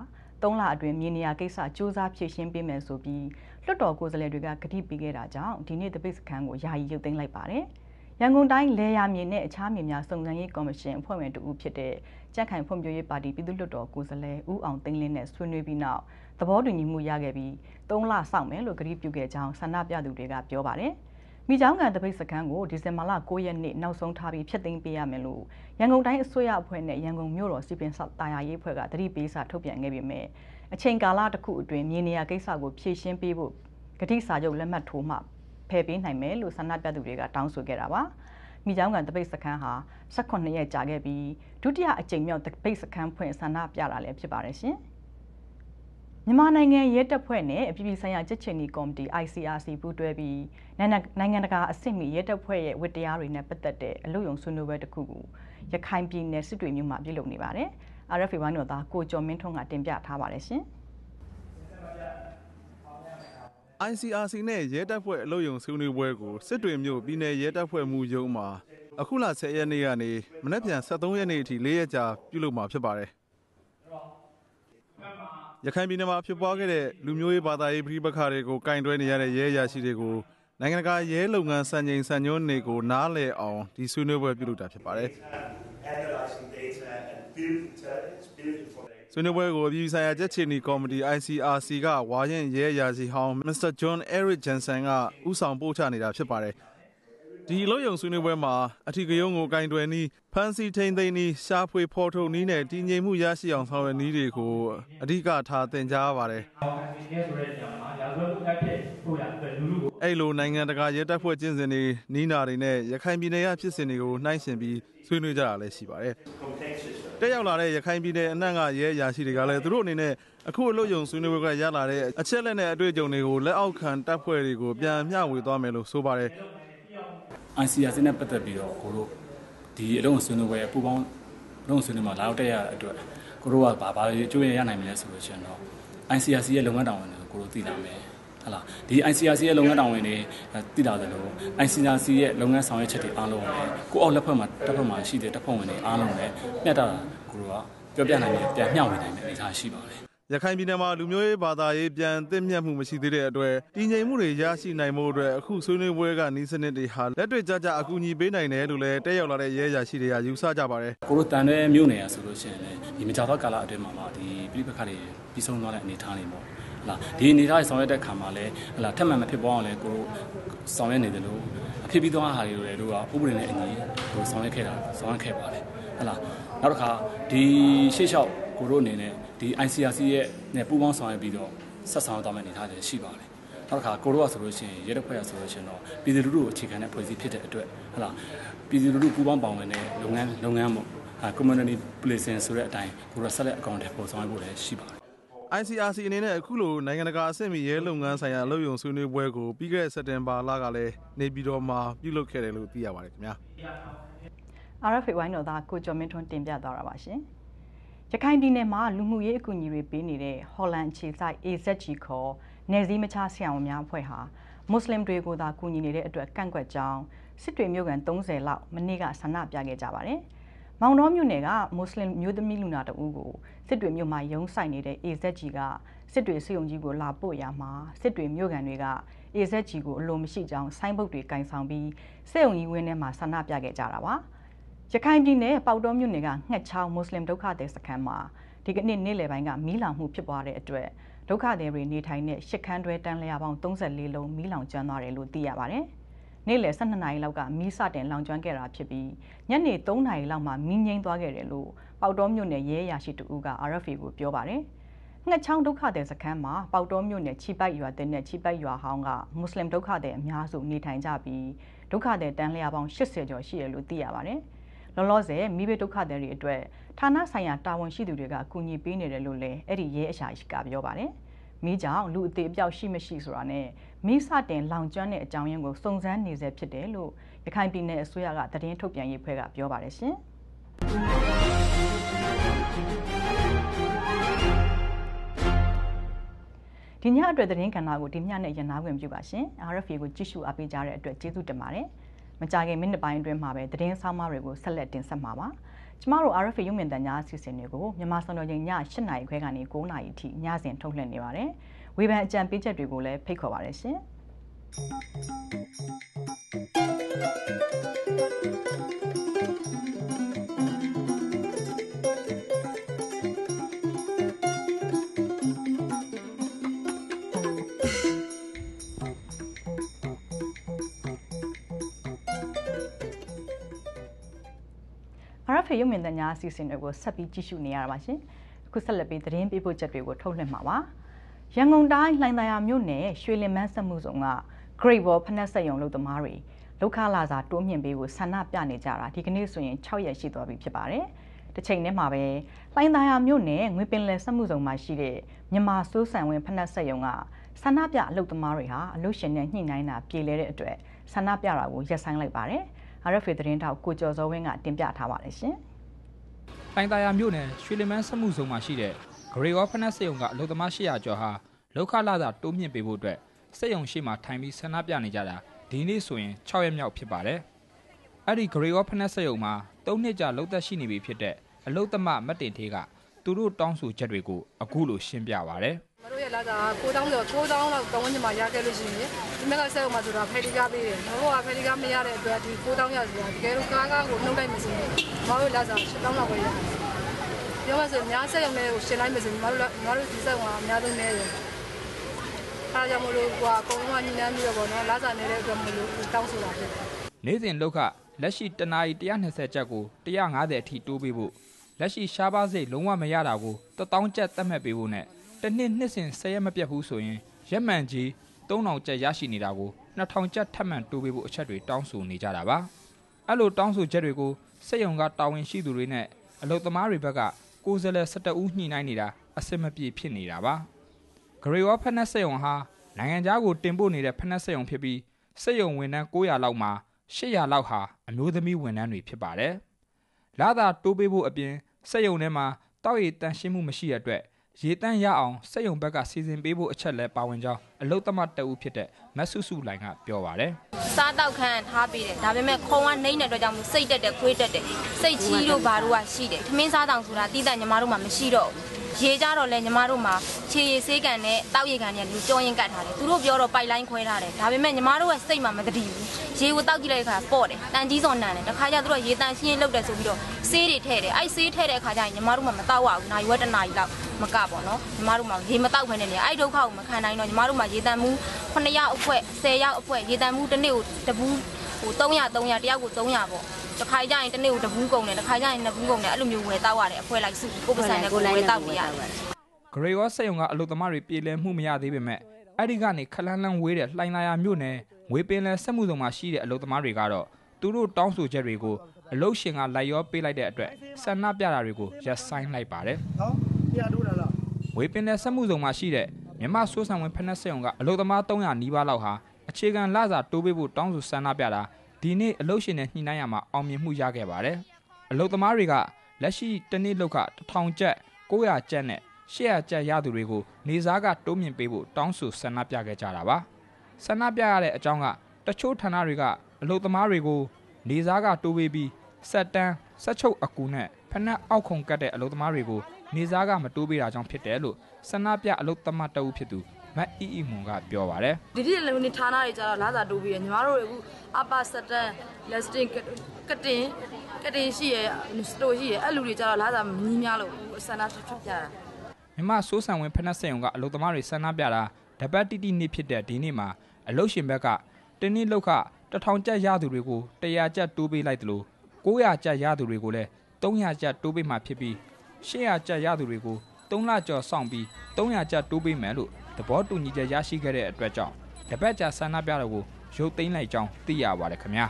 ၃လအတွင်းမြေနေရာကိစ္စစ조사ဖြည့်ရှင်းပေးမယ်ဆိုပြီးလွှတ်တော်ကိုယ်စားလှယ်တွေကကတိပေးခဲ့တာကြောင့်ဒီနေ့တပိတ်စခန်းကိုယာယီရုပ်သိမ်းလိုက်ပါတယ်။ရန်ကုန်တိုင်းလေယာမြေနဲ့အခြားမြေများစုံစမ်းရေးကော်မရှင်အဖွဲ့ဝင်တဦးဖြစ်တဲ့ကြက်ခိုင်ဖွံ့ဖြိုးရေးပါတီပြည်သူ့လွှတ်တော်ကိုယ်စားလှယ်ဦးအောင်သိန်းလင်းနဲ့ဆွေးနွေးပြီးနောက် သဘောတူညီမှုရခဲ့ပြီး၃လစောင့်မယ်လို့ကတိပြုခဲ့ကြောင်းဆန္ဒပြသူတွေကပြောပါတယ်။မိချောင်းကန်တပိတ်စခန်းကိုဒီဇင်ဘာလ9ရက်နေ့နောက်ဆုံးထားပြီးဖျက်သိမ်းပေးရမယ်လို့ရန်ကုန်တိုင်းအစိုးရအဖွဲ့နဲ့ရန်ကုန်မြို့တော်စီပင်ဆောက်တာယာရေးအဖွဲ့ကတတိပေးစာထုတ်ပြန်ခဲ့ပေမဲ့အချိန်ကာလတစ်ခုအတွင်းမြေနေရာကိစ္စကိုဖြည့်ရှင်းပေးဖို့ကတိစာချုပ်လက်မှတ်ထိုးမှဖယ်ပေးနိုင်မယ်လို့ဆန္ဒပြသူတွေကတောင်းဆိုခဲ့တာပါ။မိချောင်းကန်တပိတ်စခန်းဟာ18ရက်ကြာခဲ့ပြီးဒုတိယအကြိမ်မြောက်တပိတ်စခန်းဖွင့်ဆန္ဒပြတာလည်းဖြစ်ပါတယ်ရှင်။ မြန်မာနိုင်ငံရဲတပ်ဖွဲ့နဲ့အပြည်ပြည်ဆိုင်ရာကြက်ချင်နီကော်မတီ ICRC ပူးတွဲပြီးနိုင်ငံတကာအဆင့်မီရဲတပ်ဖွဲ့ရဲ့ဝတ္တရားတွေနဲ့ပတ်သက်တဲ့အလို့ယုံဆွေးနွေးပွဲတစ်ခုကိုရခိုင်ပြည်နယ်စစ်တွေမြို့မှာပြုလုပ်နေပါတယ်။ RFA ဝိုင်းတော်သားကိုကျော်မင်းထွန်းကတင်ပြထားပါတယ်ရှင်။ ICRC နဲ့ရဲတပ်ဖွဲ့အလို့ယုံဆွေးနွေးပွဲကိုစစ်တွေမြို့ပြည်နယ်ရဲတပ်ဖွဲ့မှူးရုံးမှာအခုလ10ရက်နေ့ကနေမနေ့ပြန်73ရက်နေ့အထိ၄ရက်ကြာပြုလုပ်မှာဖြစ်ပါတယ်။ ရခိုင်ပြည်နယ်မှာဖြစ်ပွားခဲ့တဲ့လူမျိုးရေးဘာသာရေးပြည်ပခါတွေကိုကင်တွဲနေရတဲ့ရဲအရာရှိတွေကိုနိုင်ငံတကာရဲလုပ်ငန်းစံချိန်စံညွှန်းတွေကိုနားလည်အောင်ဒီဆွေးနွေးပွဲပြုလုပ်တာဖြစ်ပါတယ်ဆွေးနွေးပွဲကိုအပြည်ဆိုင်ရာကြက်ချီနီကော်မတီ ICRC ကဝါရင်ရဲအရာရှိဟောင်း Mr. John Eric Jensen ကဥဆောင်ပို့ချနေတာဖြစ်ပါတယ် ဒီလုံယုံဆွေးနွေးပွဲမှာအထီးကယုံကိုကင်တွယ်နီးဖန်စီထိန်သိမ်းနီးရှားဖွေဖော်ထုတ်နီးနဲ့တည်ငြိမ်မှုရရှိအောင်ဆောင်ရွက်နီးတွေကိုအဓိကထားသင်ကြားပါတယ်အဲ့လိုနိုင်ငံတကာရဲတပ်ဖွဲ့ကျင့်စဉ်တွေနီးနာတွေနဲ့ရခိုင်ပြည်နယ်ရဖြစ်စဉ်တွေကိုနှိုင်းယှဉ်ပြီးဆွေးနွေးကြတာလည်းရှိပါတယ်တက်ရောက်လာတဲ့ရခိုင်ပြည်နယ်အနှံ့ကရဲအရာရှိတွေကလည်းသူတို့အနေနဲ့အခုအလို့ယုံဆွေးနွေးပွဲကရလာတဲ့အချက်လက်နဲ့အတွေ့အကြုံတွေကိုလက်အောက်ခံတပ်ဖွဲ့တွေကိုပြန်မျှဝေသွားမယ်လို့ဆိုပါတယ် ICRC နဲ့ပတ်သက်ပြီးတော့ကိုတို့ဒီအလုံးဆွေးနွေးပွဲပူပေါင်းအလုံးဆွေးနွေးမှာလာရောက်တက်ရတဲ့အတွက်ကိုတို့ကဘာဘာအကျိုးရရနိုင်မလဲဆိုလို့ရှိရင်တော့ ICRC ရဲ့လုပ်ငန်းတာဝန်တွေကိုကိုတို့သိလာမယ်ဟလာဒီ ICRC ရဲ့လုပ်ငန်းတာဝန်တွေသိလာတယ်လို့ ICRC ရဲ့လုပ်ငန်းဆောင်ရွက်ချက်တွေအားလုံးလည်းကိုအောက်လက်ဖက်မှာတစ်ဖက်မှာရှိတဲ့တပ်ဖွဲ့ဝင်တွေအားလုံးလည်းမျှတတာကိုတို့ကပြောပြနိုင်တယ်ပြန်မျှဝေနိုင်တယ်အနေအထားရှိပါတယ် ရခိုင်ပြည်နယ်မှာလူမျိုးရေးဘာသာရေးပြန်သင့်မြတ်မှုမရှိသေးတဲ့အတွက်တည်ငြိမ်မှုတွေရရှိနိုင်မှုအတွက်အခုဆွေးနွေးပွဲကနီးစနစ်တွေဟာလက်တွေ့ကြကြအကူအညီပေးနိုင်တယ်လို့လည်းတက်ရောက်လာတဲ့ရဲရရှိတွေကယူဆကြပါတယ်ကိုလိုတန်တဲ့မြို့နယ်ရဆိုလို့ရှိရင်လည်းဒီမကြတော့ကာလအတွင်းမှာပါဒီပြိပခါတွေပြီးဆုံးသွားတဲ့အနေအထားတွေပေါ့ဟလာဒီအနေအထားဆောင်ရွက်တဲ့ခါမှာလည်းဟလာထက်မှန်မဖြစ်ပေါ်အောင်လည်းကိုဆောင်ရွက်နေတယ်လို့အဖြစ်ပြီးသွားတာတွေလည်းတို့ကဥပဒေနဲ့အညီကိုဆောင်ရွက်ခဲ့တာဆောင်ရွက်ခဲ့ပါတယ်ဟလာနောက်တစ်ခါဒီရှေ့လျှောက်ကိုတို့အနေနဲ့ ဒီ ICRC ရဲ့နဲ့ပူးပေါင်းဆောင်ရွက်ပြီးတော့ဆက်ဆောင်သွားမယ့်အနေအထားတွေရှိပါတယ်နောက်တစ်ခါကိုတို့ကဆိုလို့ရှိရင်ရဲတပ်ဖွဲ့ရဆိုလို့ရှိရင်တော့ပြည်သူလူထုကိုအခြေခံတဲ့ဖွဲ့စည်းဖြစ်တဲ့အတွက်ဟလာပြည်သူလူထုပူးပေါင်းပါဝင်တဲ့လုပ်ငန်းလုပ်ငန်းပေါ့ community policing ဆိုတဲ့အတိုင်းကိုတို့ဆက်လက်အကောင့်တွေပေါ်ဆောင်ဖို့လည်းရှိပါတယ် ICRC အနေနဲ့အခုလိုနိုင်ငံတကာအဆင့်မီရဲလုပ်ငန်းဆိုင်ရာအလုပ်ရုံဆွေးနွေးပွဲကိုပြီးခဲ့တဲ့စက်တင်ဘာလကလည်းနေပြည်တော်မှာပြုလုပ်ခဲ့တယ်လို့သိရပါတယ်ခင်ဗျာ RFA ဝိုင်းတော်သားကိုကျော်မင်းထွန်းတင်ပြသွားတာပါရှင်။ ရခိုင်ပြည်နယ်မှာလူမှုရေးအကူအညီတွေပေးနေတဲ့ဟော်လန်ခြေဆိုင် AZG ခေါ်နယ်စည်းမခြားဆရာဝန်များအဖွဲ့ဟာမွတ်စလင်တွေကိုသာကူညီနေတဲ့အတွက်ကန့်ကွက်ကြောင်းစစ်တွေမြို့ကန်30လောက်မနေ့ကဆန္ဒပြခဲ့ကြပါတယ်။မောင်တော်မြို့နယ်ကမွတ်စလင်မျိုးသမီးလူနာတဦးကိုစစ်တွေမြို့မှာရုံးဆိုင်နေတဲ့ AZG ကစစ်တွေစုယုံကြီးကိုလာပို့ရမှာစစ်တွေမြို့ကန်တွေက AZG ကိုအလိုမရှိကြောင်းဆိုင်းဘုတ်တွေကင်ဆောင်ပြီးစစ်ယုံကြီးဝင်းထဲမှာဆန္ဒပြခဲ့ကြတာပါ။ ရခိုင်ပြည်နယ်ပေါတော်မြို့နယ်ကငှက်ချောင်းမွတ်စလင်ဒုက္ခသည်စခန်းမှာဒီကနေ့နေ့လယ်ပိုင်းကမီးလောင်မှုဖြစ်ပွားတဲ့အတွက်ဒုက္ခသည်တွေနေထိုင်တဲ့ရှစ်ခန်းတွဲတန်းလျာပေါင်း34လုံးမီးလောင်ကျွမ်းသွားတယ်လို့သိရပါတယ်။နေ့လယ်12နာရီလောက်ကမီးစတင်လောင်ကျွမ်းခဲ့တာဖြစ်ပြီးညနေ3နာရီလောက်မှမီးငြိမ်းသွားခဲ့တယ်လို့ပေါတော်မြို့နယ်ရဲရာရှိတဦးက RFA ကိုပြောပါတယ်။ငှက်ချောင်းဒုက္ခသည်စခန်းမှာပေါတော်မြို့နယ်ချိပိုက်ရွာတဲ့နဲ့ချိပိုက်ရွာဟောင်းကမွတ်စလင်ဒုက္ခသည်အများစုနေထိုင်ကြပြီးဒုက္ခသည်တန်းလျာပေါင်း80ကျော်ရှိတယ်လို့သိရပါတယ်။ လောလောဆယ်မိဘဒုက္ခသည်တွေအတွက်ဌာနဆိုင်ရာတာဝန်ရှိသူတွေကအကူအညီပေးနေတယ်လို့လည်းအဲ့ဒီရဲအရာရှိကပြောပါတယ်။မိကြောင့်လူအသေးအပြောက်ရှိမရှိဆိုတာနဲ့မိစတင်လောင်ကျွမ်းတဲ့အကြောင်းရင်းကိုစုံစမ်းနေစေဖြစ်တယ်လို့ရခိုင်ပြည်နယ်အစိုးရကသတင်းထုတ်ပြန်ရေးဖွဲ့ကပြောပါတယ်ရှင်။ဒီညအတွက်သတင်းကဏ္ဍကိုဒီညနဲ့ရန်နာခွင့်ပြုပါရှင်။ RFA ကိုကြည့်ရှုအားပေးကြတဲ့အတွက်ကျေးဇူးတင်ပါတယ်။ မကြခင်မိနစ်ပိုင်းအတွင်းမှာပဲသတင်းဆောင်မတွေကိုဆက်လက်တင်ဆက်မှာပါ။ကျမတို့ RFA ရုပ်မြင်သံကြားအစီအစဉ်တွေကိုမြန်မာစံတော်ချိန်ည8:00နာရီခွဲကနေ9:00နာရီအထိညစဉ်ထုတ်လွှင့်နေပါတယ်။ဝေဖန်အကြံပေးချက်တွေကိုလည်းဖိတ်ခေါ်ပါရရှ င်။ RFA ရုပ်မြင်သံကြားအစီအစဉ်တွေကိုဆက်ပြီးကြည့်ရှုနေရတာပါရှင်။အခုဆက်လက်ပြီးသတင်းပေးပို့ချက်တွေကိုထုတ်လွှင့်မှာပါ။ရန်ကုန်တိုင်းလှိုင်သာယာမြို့နယ်ရွှေလင်မန်းစက်မှုဆောင်က Great Wall ဖနက်ဆက်ယုံလုပ်သမားတွေလောက်ခလာစာတိုးမြင့်ပေးကိုဆန္ဒပြနေကြတာဒီကနေ့ဆိုရင်6ရက်ရှိသွားပြီဖြစ်ပါတယ်။တစ်ချိန်တည်းမှာပဲလှိုင်သာယာမြို့နယ်ငွေပင်လယ်စက်မှုဆောင်မှာရှိတဲ့မြန်မာစိုးဆန်ဝင်ဖနက်ဆက်ယုံကဆန္ဒပြအလုပ်သမားတွေဟာအလုပ်ရှင်နဲ့ညှိနှိုင်းတာပြေလဲတဲ့အတွက်ဆန္ဒပြတာကိုရပ်ဆိုင်းလိုက်ပါတယ်။ RFA သတင်းထောက်ကိုကျော်စောဝင်းကတင်ပြထားပါတယ်ရှင်။လိုင်သာယာမြို့နယ်ရွှေလင်မန်းစက်မှုဇုံမှာရှိတဲ့ဂရေဝါဖနက်စေယုံကအလုပ်သမား800ကျော်ဟာလောက်ခလာသာတိုးမြင့်ပေးဖို့အတွက်စက်ယုံရှိမှထိုင်ပြီးဆန္ဒပြနေကြတာဒီနေ့ဆိုရင်6ရက်မြောက်ဖြစ်ပါတယ်။အဲ့ဒီဂရေဝါဖနက်စေယုံမှာ3နှစ်ကြာလောက်သက်ရှိနေပြီဖြစ်တဲ့အလုပ်သမမတ်တင်သေးကသူတို့တောင်းဆိုချက်တွေကိုအခုလိုရှင်းပြပါဗျ။မ တို့ရဲ့လာတာ9000ကျော်9000လောက်တောင်းဝင်ချင်မှရခဲ့လို့ရှိရင်ဒီမဲ့ကဆက်အောင်မှဆိုတာဖယ်တီကားပေးတယ်မတို့ကဖယ်တီကားမရတဲ့အတွက်ဒီ9000ရဆိုတာတကယ်လို့ကားကားကိုနှုတ်လိုက်မှဆိုရင်မတို့လာစား7000လောက်ပဲရတယ်ပြောမှဆိုညာဆက်ရုံနဲ့ကိုရှင်းလိုက်မှဆိုရင်မတို့မတို့ဒီဆက်ကအများဆုံးနေတယ်အဲဒါကြောင့်မလို့ကွာအကုန်လုံးကညီနှမ်းပြီးတော့ပေါ့နော်လာစားနေတဲ့အတွက်မလို့တောင်းဆိုတာဖြစ်တယ်နေ့စဉ်လောက်ခလက်ရှိတနာရီ120ကျပ်ကို150အထိတိုးပေးဖို့လက်ရှိရှားပါးစိတ်လုံးဝမရတာကို1000ကျပ်သတ်မှတ်ပေးဖို့နဲ့ တစ်နှစ်နှစ်စဉ်10ရက်မပြတ်ဘူးဆိုရင်ရက်မှန်ကြီး3000ကျပ်ရရှိနေတာကို2000ကျပ်ထပ်မံတိုးပေးဖို့အချက်တွေတောင်းဆိုနေကြတာပါအဲ့လိုတောင်းဆိုချက်တွေကိုစက်ယုံကတာဝန်ရှိသူတွေနဲ့အလုပ်သမားတွေဘက်ကကိုယ်စားလှယ်17ဦးညှိနှိုင်းနေတာအစစ်မပြေဖြစ်နေတာပါဂရေဝါဖက်နက်စက်ယုံဟာနိုင်ငံခြားကိုတင်ပို့နေတဲ့ဖက်နက်စက်ယုံဖြစ်ပြီးစက်ယုံဝန်ထမ်း900လောက်မှာ800လောက်ဟာအမျိုးသမီးဝန်ထမ်းတွေဖြစ်ပါတယ်။လာသာတိုးပေးဖို့အပြင်စက်ယုံထဲမှာတောက်ရည်တန်ရှင်းမှုမရှိတဲ့အတွက် ရေတန့်ရအောင်စက်ယုံဘက်ကစီစဉ်ပေးဖို့အချက်လဲပါဝင်ကြောင်းအလုတ်သမတအုပ်ဖြစ်တဲ့မတ်ဆုစုလိုင်ကပြောပါတယ်စားတောက်ခန်းထားပေးတယ်ဒါပေမဲ့ခုံကနှိမ့်တဲ့အတွက်ကြောင့်မို့စိတ်တက်တယ်ခွေးတက်တယ်စိတ်ကြီးတို့ဘာတို့ကရှိတယ်ထမင်းစားတောင်ဆိုတာတိတက်ညီမတို့မှမရှိတော့ဘူး ရေကြတော့လဲညီမတို့မှာခြေရည်ဆေးကန်နဲ့တောက်ရည်ကန်နဲ့လူကြောရင်ကတ်ထားတယ်သူတို့ပြောတော့ပိုက်လိုင်းခွဲထားတယ်ဒါပေမဲ့ညီမတို့ရဲ့စိတ်မှမတည်ဘူးရေကိုတောက်ကြည့်လိုက်တဲ့အခါပေါ့တယ်တန်ကြီးစော်နန်တယ်တခါကျသူတို့ရေတန်ရှင်းလုပ်တယ်ဆိုပြီးတော့ဆေးတွေထည့်တယ်အဲ့ဆေးထည့်တဲ့အခါကျရင်ညီမတို့မှမတောက်ရဘူးနိုင်ဝက်တနာရီလောက်မကပေါ့နော်ညီမတို့မှရေမတောက်ဖ ೇನೆ နေအဲ့ဒုက္ခကိုမခံနိုင်တော့ညီမတို့မှရေတန်မှု9ရောက်အဖွဲ10ရောက်အဖွဲရေတန်မှုတစ်နေ့ကိုတပူး ဟို300 300တယောက်ကို300ပေါ့တခါကျရင်တစ်နေ့ကိုတပူးကုန်တယ်တခါကျရင်နှစ်ပူးကုန်တယ်အဲ့လိုမျိုးဝယ်တောက်ရတယ်အဖွဲလိုက်စုကိုပစံနဲ့ကိုဝယ်တောက်နေရတယ်။ဂရေဝါစက်ယုံကအလုတ်သမားတွေပြည်လဲမှုမရသေးပေမဲ့အဲ့ဒီကနေခလန်းလန်းဝေးတဲ့လှိုင်လာယာမြို့နယ်ငွေပင်လယ်စက်မှုဆောင်မှာရှိတဲ့အလုတ်သမားတွေကတော့သူတို့တောင်းဆိုချက်တွေကိုအလုတ်ရှင်ကလိုက်ရောပေးလိုက်တဲ့အတွက်ဆန္ဒပြတာတွေကိုရပ်ဆိုင်းလိုက်ပါတယ်။နော်ပြထိုးတာလားငွေပင်တဲ့စက်မှုဇုံမှာရှိတဲ့မြန်မာစိုးဆန်ဝင်ဖက်နှက်စက်ရုံကအလုပ်သမား300နီးပါးလောက်ဟာ အခြေခံလစာတိုးပေးဖို့တောင်းဆိုဆန္ဒပြတာဒီနေ့အလုပ်ရှင်နဲ့ညှိနှိုင်းရမှာအောင်မြင်မှုရခဲ့ပါတယ်။အလုပ်သမားတွေကလက်ရှိတစ်နေ့လောက်က1000ကျပ်900ကျပ်နဲ့800ကျပ်ရသူတွေကိုနေစားကတိုးမြင့်ပေးဖို့တောင်းဆိုဆန္ဒပြခဲ့ကြတာပါ။ဆန္ဒပြရတဲ့အကြောင်းကတချို့ဌာနတွေကအလုပ်သမားတွေကိုနေစားကတိုးပေးပြီးစက်တန်းဆက်ချုပ်အကူနဲ့ဖက်နှက်အောက်ခုံကတ်တဲ့အလုပ်သမားတွေကိုနေစားကမတိုးပေးတာကြောင့်ဖြစ်တယ်လို့ဆန္ဒပြအလုပ်သမားတအုပ်ဖြစ်သူ မတ်အီအီမွန်ကပြောပါတယ်ဒီဒီလုံနေဌာနတွေကျတော့လာစာတိုးပြီးရညီမတို့အခုအပါစတန်လက်စတင်ကတင်ကတင်ရှိရစတိုရှိရအဲ့လူတွေကျတော့လာစာမကြီးများလို့ဆန္ဒထွက်ပြတာမြန်မာစိုးဆန်ဝင်ဖက်နှက်စက်ရုံကအလုပ်သမားတွေဆန္ဒပြတာတပတ်တိတိနေ့ဖြစ်တဲ့ဒီနေ့မှာအလုပ်ရှင်ဘက်ကတင်းနေ့လောက်က1000ကျပ်ရသူတွေကို100ကျပ်တိုးပေးလိုက်တယ်လို့900ကျပ်ရသူတွေကိုလည်း300ကျပ်တိုးပေးမှဖြစ်ပြီး800ကျပ်ရသူတွေကို3လကျော်စောင့်ပြီး300ကျပ်တိုးပေးမယ်လို့ သဘောတူညီချက်ရရှိခဲ့တဲ့အတွက်ကြောင့်တပတ်ကြာဆန္ဒပြတော့ကိုရုပ်သိမ်းလိုက်ကြောင်းသိရပါတယ်ခင်ဗျာ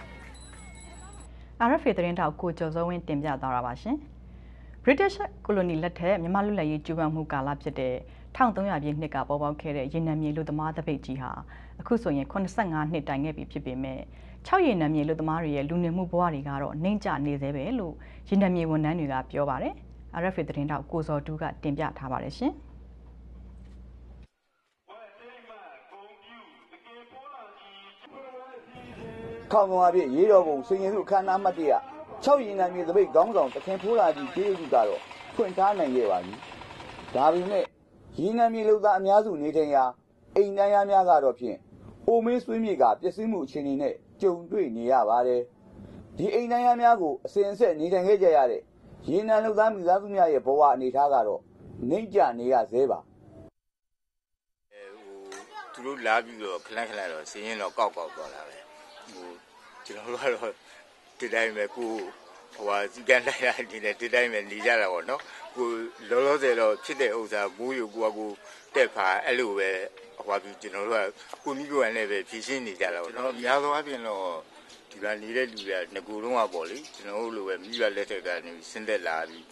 RFA သတင်းတောက်ကိုကျော်စောဝင်းတင်ပြသွားတာပါရှင်။ British Colony လက်ထက်မြန်မာလူလက်ရေးကျူးပန်းမှုကာလဖြစ်တဲ့1300ပြည့်နှစ်ကပေါ်ပေါက်ခဲ့တဲ့ရေနံမြေလူသမားတပိတ်ကြီးဟာအခုဆိုရင်85နှစ်တိုင်ခဲ့ပြီဖြစ်ပေမဲ့6ရေနံမြေလူသမားတွေရဲ့လူနေမှုဘဝတွေကတော့နှိမ့်ကျနေသေးပဲလို့ရေနံမြေဝန်ထမ်းတွေကပြောပါတယ်။ RFA သတင်းတောက်ကိုစောတူးကတင်ပြထားပါတယ်ရှင်။ ခေါင်ကောင်အပြည့်ရေးတော်ပုံစင်ရင်စုအခမ်းအနားမှတ်တရ6ရင်နံမြေသပိတ်ခေါင်းဆောင်တခင်ဖိုးလာကြီးကျေးဇူးကတော့ဖွင့်ထားနိုင်ခဲ့ပါပြီ။ဒါပေမဲ့ရင်နံမြေလူသားအများစုနေထိုင်ရာအိမ်တန်းရများကတော့ဖြင့်အိုမင်းဆွေးမြေကပျက်စီးမှုအခြေအနေနဲ့ကြုံတွေ့နေရပါတယ်။ဒီအိမ်တန်းရများကိုအစဉ်အဆက်နေထိုင်ခဲ့ကြရတဲ့ရင်နံလူသားမိသားစုများရဲ့ဘဝအနေထားကတော့နှိမ့်ကျနေရသေးပါ။သူတို့လာပြီးတော့ခလန့်ခလန့်တော့စင်းရင်တော့ကောက်ကောက်သွားတာပဲ ဟိုကျွန်တော်တို့ကတော့ဒီတိုင်းပဲကိုဟိုဟာစီကန်းလိုက်ရဒီနဲ့ဒီတိုင်းပဲနေကြတာပေါ့နော်ကိုလောလောဆယ်တော့ဖြစ်တဲ့ဥစ္စာမိုးယူကိုကကိုတက်ခါအဲ့လိုပဲဟိုဟာပြီးကျွန်တော်တို့ကကိုနီးကိုယ်နဲ့ပဲဖြည့်ရှင်းနေကြတာပေါ့နော်အများသောအားဖြင့်တော့ဒီကနေတဲ့လူတွေကငကိုယ်လုံးကပေါ့လေကျွန်တော်တို့လိုပဲမိဘလက်ထက်ကနေဆင်းသက်လာပြီး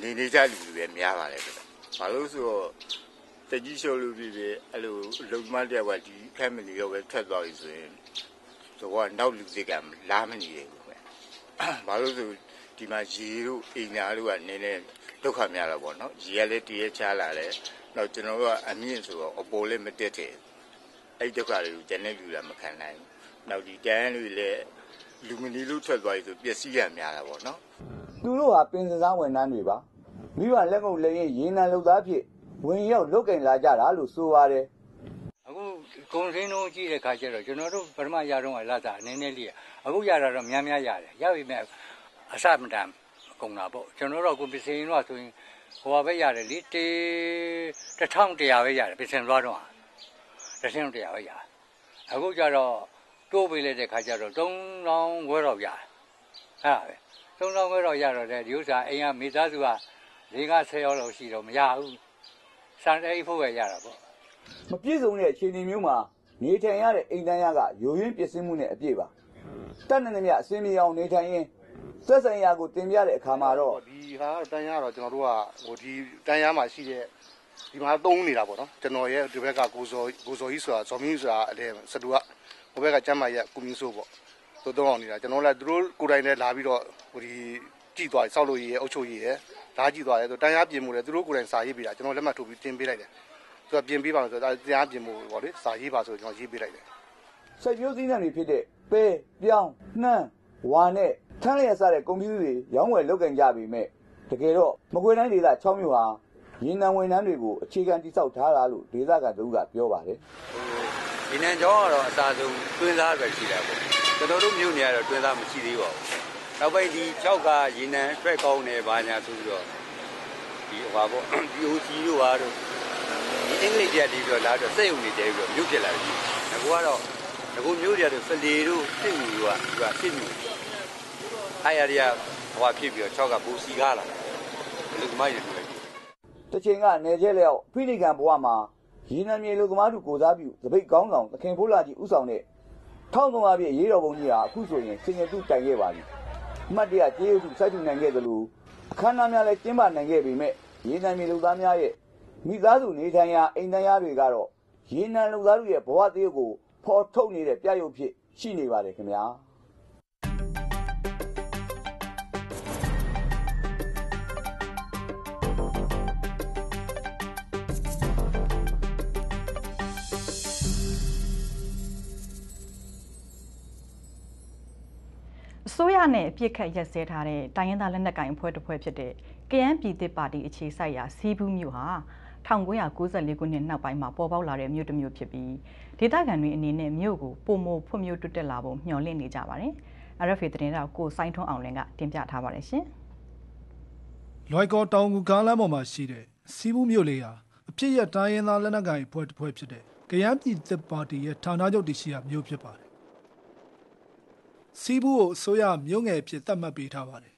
နေနေကြလူတွေပဲများပါတယ်ဗျဘာလို့ဆိုတော့တကြီးရှုပ်လို့ပြီးပြီအဲ့လိုလုံမတယောက်ကဒီ family ရောပဲထွက်သွားပြီဆိုရင် တော့နောက်လူစိတ်ကလာမနေဘူးပဲဘာလို့ဆိုဒီမှာရေတို့အိမ်ညာတို့ကနည်းနည်းဒုက္ခများတော့ဗောနော်ရေကလည်းတည်းချလာတယ်နောက်ကျွန်တော်တို့ကအမြင့်ဆိုတော့အပေါ်လည်းမတက်တဲ့အဲ့ဒုက္ခတွေကိုကျန်တဲ့လူကမခံနိုင်ဘူးနောက်ဒီတန်းတွေလည်းလူမနီလို့ထွက်သွားပြီဆိုပျက်စီးရများတာဗောနော်သူတို့ဟာပင်စစားဝန်ထမ်းတွေပါမိဘလက်ငုပ်လက်ရင်ရေနံလုပ်သားဖြစ်ဝင်ရောက်လုတ်ကင်လာကြတာလို့ဆိုပါတယ် အခုဂုံစင်းလုံးကြည့်တဲ့ခါကျတော့ကျွန်တော်တို့ပထမရတော့လာတာနည်းနည်းလေးအခုရတာတော့များများရတယ်ရပြီမဲ့အစမတန်ကုန်တာပေါ့ကျွန်တော်တို့အခုပစ္စည်းတော့ဆိုရင်ဟိုပဲရတယ်လေတေ1100ပဲရတယ်ပစ္စည်းသွားတော့1100ပဲရအခုကျတော့တိုးပေးလိုက်တဲ့ခါကျတော့3000ခွဲတော့ရတယ်အဲ့ဒါပဲ3000ခွဲတော့ရတော့တဲ့ဒီဥစ္စာအိမ်ကမိသားစုက၄က10ရောက်လို့ရှိတော့မရဘူးစံအိတ်ဖို့ပဲရတာပေါ့ မပြည့်စုံတဲ့အခြေအနေမျိုးမှာနေထိုင်ရတဲ့အိမ်တန်းရကယိုယွင်းပျက်စီးမှုနဲ့အပြည့်ပါတတ်နေသမျှအစင်းမြေအောင်နေထိုင်ရင်သက်ဆိုင်ရာကိုတင်ပြတဲ့အခါမှာတော့ဒီဟာတန်းရတော့ကျွန်တော်တို့ကဟိုဒီတန်းရမှာရှိတဲ့ဒီမှာသုံးနေတာပေါ့နော်ကျွန်တော်ရဲ့ဒီဘက်ကကိုစောကိုစောကြီးဆိုတာဇော်မင်းဆိုတာအလဲစတူကဟိုဘက်ကကျမ်းမာရဲ့ကုမင်းဆိုးပေါ့သူတော့အောင်နေတာကျွန်တော်လည်းသူတို့ကိုယ်တိုင်လည်းလာပြီးတော့ဟိုဒီကြည့်သွားစောက်လို့ရည်ရဲ့အုပ်ချုပ်ရည်ရဲ့လာကြည့်သွားတယ်ဆိုတန်းရပြင်မှုလည်းသူတို့ကိုယ်တိုင်စာရေးပေးတာကျွန်တော်လက်မှတ်ထိုးပြီးတင်ပေးလိုက်တယ် သူကပြင်ပေးပါမယ်ဆိုတော့တရားပြင်မှုပေါ့လေစာရေးပါဆိုကျွန်တော်ရေးပေးလိုက်တယ်ဆက်ရိုးစည်းနှံတွေဖြစ်တဲ့ပဲပြောင်းနှမ်းဝါနဲ့ထန်းလျက်စားတဲ့ကွန်ပျူတာတွေရောင်းဝယ်လုပ်ကင်ကြပြီမဲ့တကယ်တော့မကွေတိုင်းဒေသ6မြို့ဟာရင်းနှံဝန်ထမ်းတွေကိုအခြေခံတိစောက်ထားတာလို့ဒေသခံတို့ကပြောပါတယ်ဒီနံကျောင်းကတော့အသာဆုံးတွင်းသားပဲရှိတာပေါ့ကျွန်တော်တို့မြို့နေရတော့တွင်းသားမရှိသေးပါဘူးနောက်ပိုင်းဒီ6ကရေနံအတွက်ကောင်းတယ်ဘာညာဆိုပြီးတော့ဒီဟွာပေါ့ဒီ OC တို့ဟာတို့ ဒီအင်္ဂလိပ်ပြပြီးတော့လာတော့စက်ရုံတွေတဲပြီးတော့မြို့ဖြစ်လာပြီငါကတော့ငါမြို့တွေကတော့ဖလေတို့စစ်မြူတို့ကသူကစစ်မြူအားရရဟွာဖြစ်ပြီးတော့6ကပူစီကားလာတယ်လူသမားတွေတွေ့တယ်တချိန်ကနေကျဲလျောက်ဖိနိကန်ဘဝမှာရင်းနှံမြေလူသမားတို့ကိုစားပြုသပိတ်ကောင်းဆောင်သခင်ဖိုးလာကြီးဥဆောင်တဲ့ထောင်းသုံးအပြည့်ရေးတော်ပုံကြီးဟာအခုဆိုရင်စင်ရတုတိုင်ခဲ့ပါပြီအမှတ်တရကျေးဇူးစိုက်ထူနိုင်ခဲ့သလိုအခမ်းအနားများလည်းကျင်းပနိုင်ခဲ့ပေမဲ့ရင်းနှံမြေလူသားများရဲ့ မိသားစုနေထိုင်ရာအိမ်သားတွေကတော့ရေနံလူသားတို့ရဲ့ဘဝတည်းကိုဖော်ထုတ်နေတဲ့ပြရုပ်ဖြစ်ရှိနေပါတယ်ခင်ဗျာအစိုးရနဲ့အပြစ်ခတ်ရက်စဲထားတဲ့တိုင်းရင်းသားလက်နက်ကိုင်အဖွဲ့တစ်ဖွဲ့ဖြစ်တဲ့ကယန်းပြည်သစ်ပါတီအခြေစိုက်ရာစီးဘူးမြို့ဟာ 1994ခုနှစ်နောက်ပိုင်းမှာပေါ်ပေါက်လာတဲ့မြို့တစ်မြို့ဖြစ်ပြီးဒေသခံတွေအနေနဲ့မြို့ကိုပုံမဖွံ့ဖြိုးတိုးတက်လာဖို့မျှော်လင့်နေကြပါတယ်။ RFA သတင်းတောက်ကိုစိုင်းထွန်းအောင်လင်းကတင်ပြထားပါတယ်ရှင်။လွိုက်ကောတောင်ကူကားလမ်းပေါ်မှာရှိတဲ့စီးဘူးမြို့လေးဟာအဖြစ်ရတိုင်းရင်းသားလက်နက်ကိုင်အဖွဲ့တစ်ဖွဲ့ဖြစ်တဲ့ကယန်းပြည်သစ်ပါတီရဲ့ဌာနချုပ်တရှိရာမြို့ဖြစ်ပါတယ်။စီးဘူးကိုအစိုးရမြို့ငယ်ဖြစ်သတ်မှတ်ပေးထားပါတယ်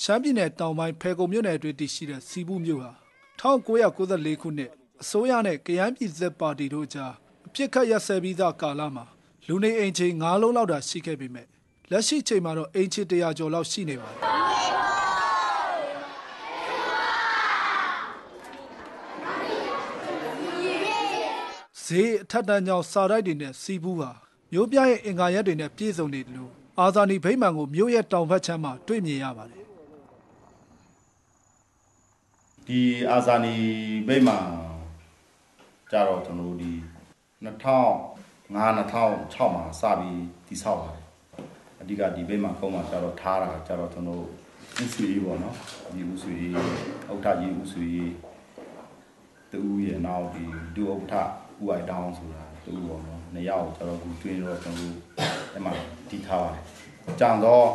ရှမ်းပြည်နယ်တောင်ပိုင်းဖဲခုံမြို့နယ်အတွင်းတည်ရှိတဲ့စီဘူးမြို့ဟာ1994ခုနှစ်အစိုးရနဲ့ကယန်းပြည်သက်ပါတီတို့ကြားအပြစ်ခတ်ရစဲပြီးသားကာလမှာလူနေအိမ်ချိန်9လုံးလောက်တာရှိခဲ့ပေမဲ့လက်ရှိချိန်မှာတော့အိမ်ခြေ100ကျော်လောက်ရှိနေပါတယ်ဈေးအထက်တန်းကြောင်စာတိုက်တွေနဲ့စီဘူးဟာမြို့ပြရဲ့အင်္ဂါရက်တွေနဲ့ပြည့်စုံနေတယ်လို့အာဇာနည်ဗိမာန်ကိုမြို့ရဲ့တောင်ဘက်ခြမ်းမှာတွေ့မြင်ရပါတယ် ဒီအာဇာနီဗိမာန်ကြတော့ကျွန်တော်တို့ဒီ2005 2006မှာစပြီးတည်ဆောက်ပါတယ်အဓိကဒီဗိမာန်ကုန်းမှာကြတော့ထားတာကြတော့ကျွန်တော်ဥဆွေပေါ့နော်ဒီဥဆွေဥထကြီးဥဆွေတူရဲ့နောက်ဒီဒူဥထဥအိုက်တောင်းဆိုတာတူပေါ့နော်နှစ်ယောက်ကျတော့ခုတွင်းတော့ကျွန်တော်အဲ့မှာတည်ထားပါတယ်ကြံတော့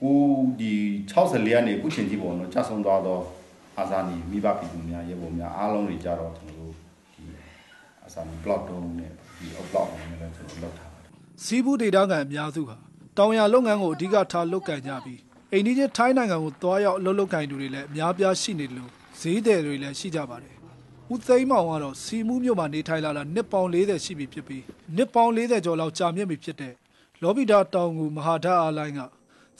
ကိုဒီ64ရက်နေခုချိန်ကြီးပေါ့နော်ကြဆုံသွားတော့ အာဇာနည်မိဘပြည်သူများရေပေါ်များအားလုံးတွေကြတော့ကျွန်တော်တို့ဒီအာဇာနည် block တုံးနဲ့ဒီ block နဲ့လည်းကျွန်တော်လုပ်ထားပါတယ်စီးဘူးဒေတာကန်အများစုဟာတောင်ရလုပ်ငန်းကိုအဓိကထားလုပ်ကန်ကြပြီးအိန္ဒိယထိုင်းနိုင်ငံကိုသွားရောက်အလုပ်လုပ်ကန်သူတွေလည်းအများပြားရှိနေတယ်လို့ဈေးတယ်တွေလည်းရှိကြပါတယ်ဦးသိန်းမောင်ကတော့စီမှုမြို့မှာနေထိုင်လာတာနှစ်ပေါင်40ရှိပြီဖြစ်ပြီးနှစ်ပေါင်40ကျော်လောက်ကြာမြင့်ပြီဖြစ်တဲ့လောဘီတာတောင်ကူမဟာဓာတ်အားလိုင်းက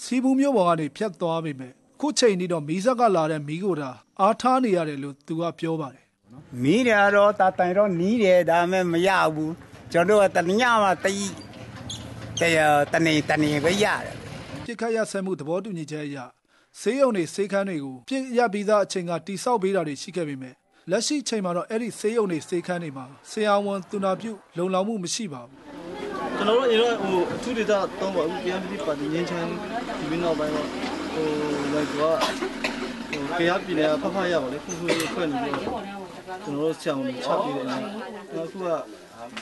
စီမှုမြို့ပေါ်ကနေဖြတ်သွားပြီမဲ့ ခုချိန်นี้တော့မီးဆက်ကလာတဲ့မီးကိုဒါအားထားနေရတယ်လို့သူကပြောပါတယ်မီးတယ်တော့တာတိုင်တော့နီးတယ်ဒါမဲ့မရဘူးကျွန်တော်ကတညမှာတည်တရားတနေတနေပဲရတယ်ပြစ်ခတ်ရဆက်မှုသဘောတူညီချက်အရဆေးရုံတွေဆေးခန်းတွေကိုပြစ်ရပြီးသားအချိန်ကတိစောက်ပေးတာတွေရှိခဲ့ပေမဲ့လက်ရှိချိန်မှာတော့အဲ့ဒီဆေးရုံတွေဆေးခန်းတွေမှာဆရာဝန်သူနာပြုလုံလောက်မှုမရှိပါဘူးကျွန်တော်တို့အရင်ကဟိုအထူးဒေတာတောင်းပါဘူးပြန်ပြီးပါတီငင်းချမ်းဒီနောက်ပိုင်းတော့ ဟိုလိုက်တော့ဟိုကြရပြည်နယ်ဖဖရပါလေခုခုဖွဲ့နေတော့ကျွန်တော်တို့ဆရာဝန်ချပြတယ်နော်အခုက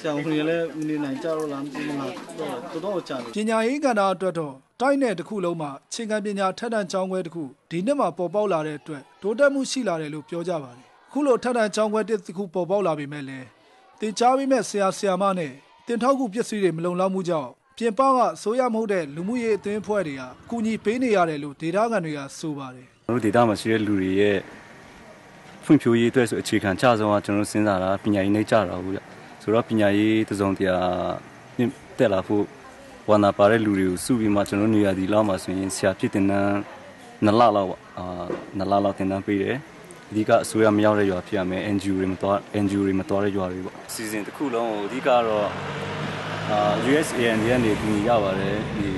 ဆရာဝန်တွေလည်းမနေနိုင်ကြတော့လားမသိဘူးလားတော်တော်ကြာပညာရေးကဏ္ဍအတွက်တော့တိုင်းနယ်တစ်ခုလုံးမှာချင်းကပညာထက်တန်ကျောင်းခွဲတစ်ခုဒီနှစ်မှာပေါ်ပေါက်လာတဲ့အတွက်တိုးတက်မှုရှိလာတယ်လို့ပြောကြပါတယ်ခုလိုထက်တန်ကျောင်းခွဲတစ်ခုပေါ်ပေါက်လာပြီမဲ့လည်းတင်ကြားပြီးမဲ့ဆရာဆရာမနဲ့တင်ထောက်ကူပစ္စည်းတွေမလုံလောက်မှုကြောင့် ပြင်ပကအစိုးရမဟုတ်တဲ့လူမှုရေးအသင်းအဖွဲ့တွေကအကူအညီပေးနေရတယ်လို့ဒေတာကန်တွေကဆိုပါတယ်ကျွန်တော်တို့ဒေတာမှာရှိတဲ့လူတွေရဲ့ဖွံ့ဖြိုးရေးအတွက်ဆိုအခြေခံချဆုံးကကျွန်တော်တို့စဉ်းစားတာပညာရေးနဲ့ကြတာဘူးဗျဆိုတော့ပညာရေးတစုံတရာတက်လာဖို့ဝန်နာပါတဲ့လူတွေကိုစုပြီးမှကျွန်တော်နေရာဒီလောက်မှာဆိုရင်ဆရာဖြစ်တဲ့နန်းနလလောက်အာနလလောက်တင်တန်းပေးတယ်အဓိကအစိုးရမရောက်တဲ့ရွာဖြစ်ရမယ် NGO တွေမသွား NGO တွေမသွားတဲ့ရွာတွေပေါ့စီစဉ်တစ်ခုလုံးကိုအဓိကတော့ အာ USAID ကနေကူညီရပါတယ်ဒီ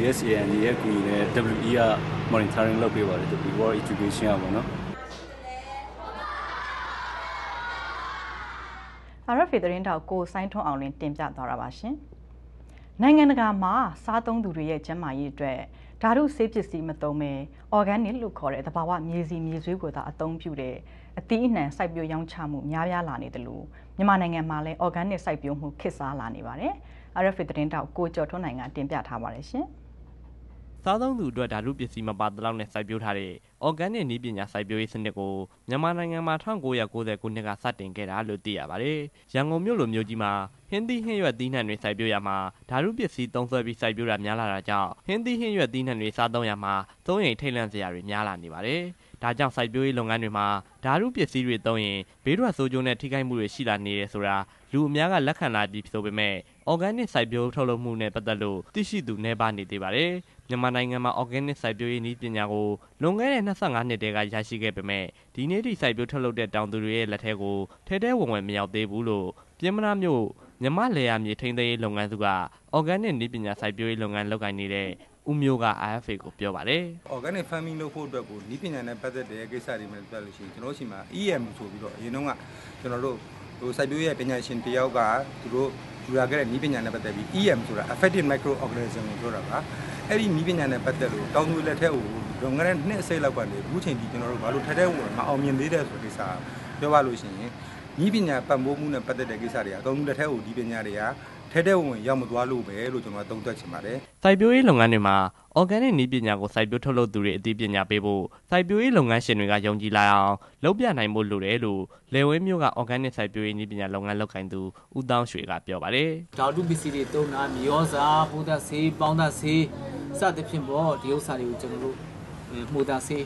USAID ရဲ့ကူညီတဲ့ WE က monitoring လုပ်ပေးပါတယ် WE World Education อ่ะပေါ့နော် RFA သတင်းတောက်ကိုစိုင်းထွန်းအောင်လင်းတင်ပြသွားတာပါရှင်။နိုင်ငံတကာမှာစားသုံးသူတွေရဲ့ကျန်းမာရေးအတွက်ဓာတုဆေးပစ္စည်းမသုံးဘဲ organic လို့ခေါ်တဲ့သဘာဝမြေစီမြေဆွေးကိုသာအသုံးပြုတဲ့အသီးအနှံစိုက်ပျိုးရောင်းချမှုများပြားလာနေတယ်လို့ မြန်မာနိုင်ငံမှာလည်း organic စိုက်ပျိုးမှုခေတ်စားလာနေပါတယ်။ RFA သတင်းတောက်ကိုကျော်ထွန်းနိုင်ကတင်ပြထားပါတယ်ရှင်။စားသုံးသူအတွက်ဓာတုပစ္စည်းမပါတလောက်နဲ့စိုက်ပျိုးထားတဲ့ organic နည်းပညာစိုက်ပျိုးရေးစနစ်ကိုမြန်မာနိုင်ငံမှာ1990ခုနှစ်ကစတင်ခဲ့တာလို့သိရပါတယ်။ရန်ကုန်မြို့လိုမြို့ကြီးမှာဟင်းသီးဟင်းရွက်သီးနှံတွေစိုက်ပျိုးရမှာဓာတုပစ္စည်းသုံးစွဲပြီးစိုက်ပျိုးတာများလာတာကြောင့်ဟင်းသီးဟင်းရွက်သီးနှံတွေစားသုံးရမှာသုံးရင်ထိတ်လန့်စရာတွေများလာနေပါတယ်။ ဒါကြောင့်စိုက်ပျိုးရေးလုပ်ငန်းတွေမှာဓာတုပစ္စည်းတွေသုံးရင်ဘေးထွက်ဆိုးကျိုးနဲ့ထိခိုက်မှုတွေရှိလာနေတယ်ဆိုတာလူအများကလက်ခံလာပြီးဆိုပေမဲ့ organic စိုက်ပျိုးထုတ်လုပ်မှုနဲ့ပတ်သက်လို့သိရှိသူနည်းပါးနေသေးပါတယ်။မြန်မာနိုင်ငံမှာ organic စိုက်ပျိုးရေးနည်းပညာကိုလွန်ခဲ့တဲ့25နှစ်တည်းကရရှိခဲ့ပေမဲ့ဒီနေ့ထိစိုက်ပျိုးထုတ်လုပ်တဲ့တောင်သူတွေရဲ့လက်ထဲကိုထဲထဲဝင်ဝင်မရောက်သေးဘူးလို့ပြည်မနာမျိုးမြမလေယာမြေထိန်းသိမ်းရေးလုပ်ငန်းစုက organic နည်းပညာစိုက်ပျိုးရေးလုပ်ငန်းလုပ်ကိုင်နေတဲ့ ဦးမျိုးက IFA ကိုပြောပါတယ် organic farming လုပ်ဖို့အတွက်ကိုဤပညာနဲ့ပတ်သက်တဲ့ကိစ္စတွေမှာပြောလို့ရှိရင်ကျွန်တော်တို့ရှိမှာ EM ဆိုပြီးတော့အရင်တုန်းကကျွန်တော်တို့ဟိုစိုက်ပျိုးရေးပညာရှင်တယောက်ကသူတို့ယူလာခဲ့တဲ့ဤပညာနဲ့ပတ်သက်ပြီး EM ဆိုတာ effective microorganism ကိုပြောတာကအဲ့ဒီဤပညာနဲ့ပတ်သက်လို့တောင်သူလက်ထက်ကိုလွန်ခဲ့တဲ့နှစ်အစိတ်လောက်ကနေအခုချိန်ထိကျွန်တော်တို့ဘာလို့ထက်တဲ့ဝင်မအောင်မြင်သေးတဲ့ဆိုတဲ့ကိစ္စပြောပါလို့ရှိရင်ဤပညာပတ်မိုးမှုနဲ့ပတ်သက်တဲ့ကိစ္စတွေကတောင်သူလက်ထက်ကိုဒီပညာတွေက ထဲထဲဝင်ရောက်မသွားလို့ပဲလို့ကျွန်တော်သုံးသပ်ချင်ပါတယ်။စိုက်ပျိုးရေးလုပ်ငန်းတွေမှာ organic နည်းပညာကိုစိုက်ပျိုးထုတ်လုပ်သူတွေအသိပညာပေးဖို့စိုက်ပျိုးရေးလုပ်ငန်းရှင်တွေကယုံကြည်လာအောင်လုပ်ပြနိုင်ဖို့လိုတယ်လို့လေဝင်းမျိုးက organic စိုက်ပျိုးရေးနည်းပညာလုပ်ငန်းလုပ်ကိုင်သူဦးတောင်းရွှေကပြောပါတယ်။ဓာတုပစ္စည်းတွေတုံးတာမြေဩဇာပိုးသက်ဆေးပေါင်းသက်ဆေးစသဖြင့်ပေါ့ဒီဥစ္စာတွေကိုကျွန်တော်တို့မှုသက်ဆေး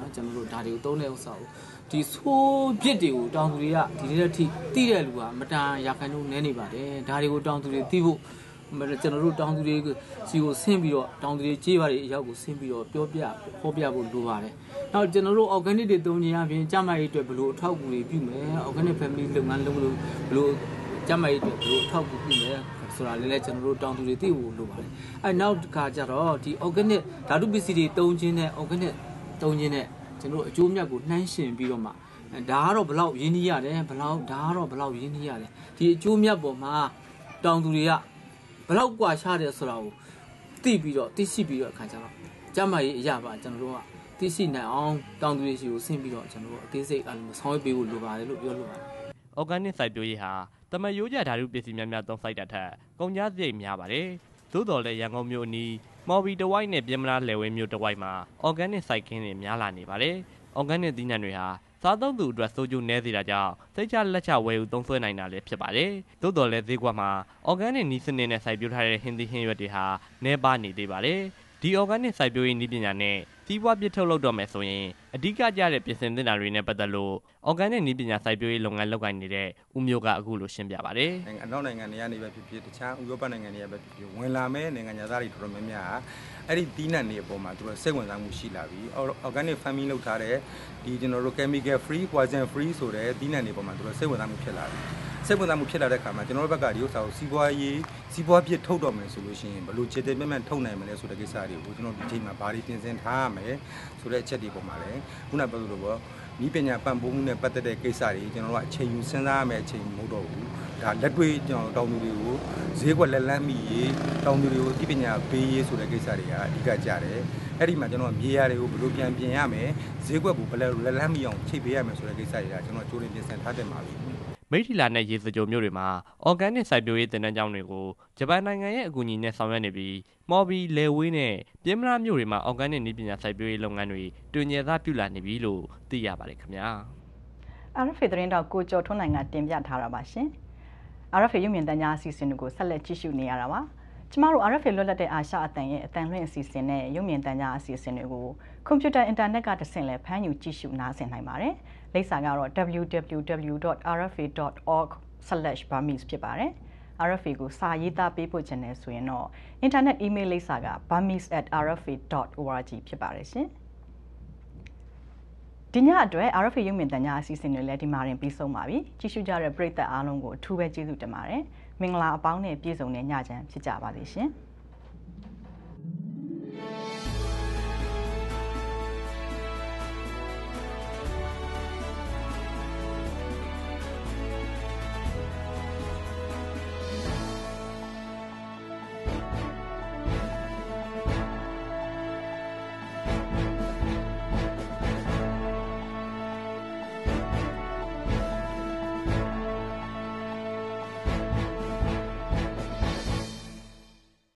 နော်ကျွန်တော်တို့ဒါတွေကိုတုံးတဲ့ဥစ္စာကို ဒီဆိုးပြစ်တွေကိုတောင်သူတွေကဒီနေ့ထိတိတဲ့လူကမတန်ရခိုင်နှုန်းနည်းနေပါတယ်ဒါတွေကိုတောင်သူတွေသိဖို့ကျွန်တော်တို့တောင်သူတွေစီကိုဆင်းပြီးတော့တောင်သူတွေကြေးပါတွေအရောက်ကိုဆင်းပြီးတော့ပြောပြဟောပြဖို့လိုပါတယ်။နောက်ကျွန်တော်တို့ organic တွေသုံးခြင်းအပြင်ကျန်းမာရေးအတွက်ဘယ်လိုအထောက်အကူတွေပြုမယ် organic family လုပ်ငန်းလုပ်လို့ဘယ်လိုကျန်းမာရေးအတွက်ဘယ်လိုအထောက်အကူပြုမယ်ဆိုတာလည်းလည်းကျွန်တော်တို့တောင်သူတွေသိဖို့လိုပါတယ်။အဲနောက်တစ်ခါကျတော့ဒီ organic ဓာတုပစ္စည်းတွေသုံးခြင်းနဲ့ organic သုံးခြင်းနဲ့ ကျွန်တော်အကျိုးမြတ်ကိုနှိုင်းယှဉ်ပြီးတော့မှဒါကတော့ဘလောက်ရင်းနှီးရတယ်ဘလောက်ဒါကတော့ဘလောက်ရင်းနှီးရတယ်ဒီအကျိုးမြတ်ပေါ်မှာတောင်သူတွေကဘလောက်กว่าရှားတယ်ဆိုတာကိုသိပြီးတော့သိရှိပြီးတော့အခါကျတော့ကျမကြီးအရာပါကျွန်တော်တို့ကသိရှိနိုင်အောင်တောင်သူတွေရှိကိုဆင်းပြီးတော့ကျွန်တော်တို့အသေးစိတ်အလုံးဆောင်ရွက်ပေးဖို့လိုပါတယ်လို့ပြောလိုပါတယ် organic စိုက်ပျိုးရေးဟာတမယိုးကြဓာတုပစ္စည်းများများသုံးစိုက်တာထက်ကုန်ကျစရိတ်များပါတယ်သို့တော်လည်းရန်ကုန်မြို့အနီး မော်ဘီတဝိုက်နဲ့ပြင်မလားလယ်ဝဲမြို့တဝိုက်မှာ organic စိုက်ခင်းတွေများလာနေပါတယ်။ organic သီးနှံတွေဟာစားသုံးသူအတွက်စိုးကျိုးနည်းစေတာကြောင့်စိတ်ချလက်ချဝယ်ယူသုံးစွဲနိုင်တာလည်းဖြစ်ပါတယ်။သို့တော်လည်းဈေးကွက်မှာ organic နီးစနစ်နဲ့စိုက်ပျိုးထားတဲ့ဟင်းသီးဟင်းရွက်တွေဟာနှဲပါနေသေးပါတယ်။ဒီ organic စိုက်ပျိုးရေးနည်းပညာနဲ့ စီးပွားပြစ်ထုတ်လုပ်တော့မယ်ဆိုရင်အဓိကကျတဲ့ပြင်ဆင်သင့်တာတွေနဲ့ပတ်သက်လို့ organic နည်းပညာစိုက်ပျိုးရေးလုပ်ငန်းလုပ်ကိုင်နေတဲ့ဦးမျိုးကအခုလိုရှင်းပြပါတယ်။နိုင်ငံနောက်နိုင်ငံတွေကနေပဲဖြစ်ဖြစ်တခြားဥရောပနိုင်ငံတွေကပဲဖြစ်ဖြစ်ဝင်လာမဲ့နိုင်ငံသားတွေတော်တော်များများအဲ့ဒီတီးနှံတွေအပေါ်မှာသူတို့စိတ်ဝင်စားမှုရှိလာပြီ organic farming လုပ်ထားတဲ့ဒီကျွန်တော်တို့ chemical free poison free ဆိုတဲ့တီးနှံတွေပေါ်မှာသူတို့စိတ်ဝင်စားမှုဖြစ်လာပြီ စိတ်ဝင်စားမှုဖြစ်လာတဲ့အခါမှာကျွန်တော်တို့ဘက်ကဒီဥစ္စာကိုစီးပွားရေးစီးပွားပြစ်ထုတ်တော့မယ်ဆိုလို့ရှိရင်ဘယ်လိုခြေတည်မြတ်မြတ်ထုတ်နိုင်မလဲဆိုတဲ့ကိစ္စတွေကိုကျွန်တော်ဒီချိန်မှာဘာတွေပြင်ဆင်ထားရမလဲဆိုတဲ့အချက်တွေပေါ်မှာလည်းခုနပြောသလိုပေါ့ဤပညာပံ့ပိုးမှုနဲ့ပတ်သက်တဲ့ကိစ္စတွေကျွန်တော်တို့ကအချိန်ယူစဉ်းစားရမယ့်အချိန်မဟုတ်တော့ဘူးဒါလက်တွေ့ကျွန်တော်တောင်သူတွေကိုဈေးကွက်လက်လန်းမိရေးတောင်သူတွေကိုဤပညာပေးရေးဆိုတဲ့ကိစ္စတွေကအဓိကကြတယ်အဲ့ဒီမှာကျွန်တော်မြေယာတွေကိုဘယ်လိုပြန်ပြင်ရမယ်ဈေးကွက်ကိုဘယ်လိုလက်လန်းမိအောင်ချိတ်ပေးရမယ်ဆိုတဲ့ကိစ္စတွေကကျွန်တော်ကြိုးရင်ပြင်ဆင်ထားတယ်ပါပြီ မိထီလာနဲ့ရေစကြိုမြို့တွေမှာ organic စိုက်ပျိုးရေးတင်နန်းကျောင်းတွေကိုဂျပန်နိုင်ငံရဲ့အကူအညီနဲ့ဆောင်ရွက်နေပြီးမော်ဘီလေဝေးနဲ့ပြင်းမလားမြို့တွေမှာ organic နည်းပညာစိုက်ပျိုးရေးလုပ်ငန်းတွေတွင်ကျယ်သားပြုလာနေပြီလို့သိရပါတယ်ခင်ဗျာ RFA သတင်းတော့ကိုကျော်ထွန်းနိုင်ကတင်ပြထားတာပါရှင် RFA ရုပ်မြင်သံကြားအစီအစဉ်တွေကိုဆက်လက်ကြည့်ရှုနေရတာပါကျမတို့ RFA လွတ်လပ်တဲ့အာရှအတန်ရဲ့အတန်လွင့်အစီအစဉ်နဲ့ရုပ်မြင်သံကြားအစီအစဉ်တွေကို ကွန်ပျူတာအင်တာနက်ကတဆင့်လည်းဖမ်းယူကြည့်ရှုနားဆင်နိုင်ပါတယ်လိပ်စာကတော့ www.rfa.org/burmese ဖြစ်ပါတယ် RFA ကိုစာရေးသားပေးပို့ခြင်းနဲ့ဆိုရင်တော့ internet email လိပ်စာက burmese@rfa.org ဖြစ်ပါတယ်ရှင်ဒီညအတွက် RFA ရုပ်မြင်သံကြားအစီအစဉ်တွေလည်းဒီမှာရင်ပြီးဆုံးပါပြီကြည့်ရှုကြတဲ့ပရိသတ်အားလုံးကိုအထူးပဲကျေးဇူးတင်ပါတယ်မင်္ဂလာအပေါင်းနဲ့ပြည့်စုံတဲ့ညချမ်းဖြစ်ကြပါစေရှင်။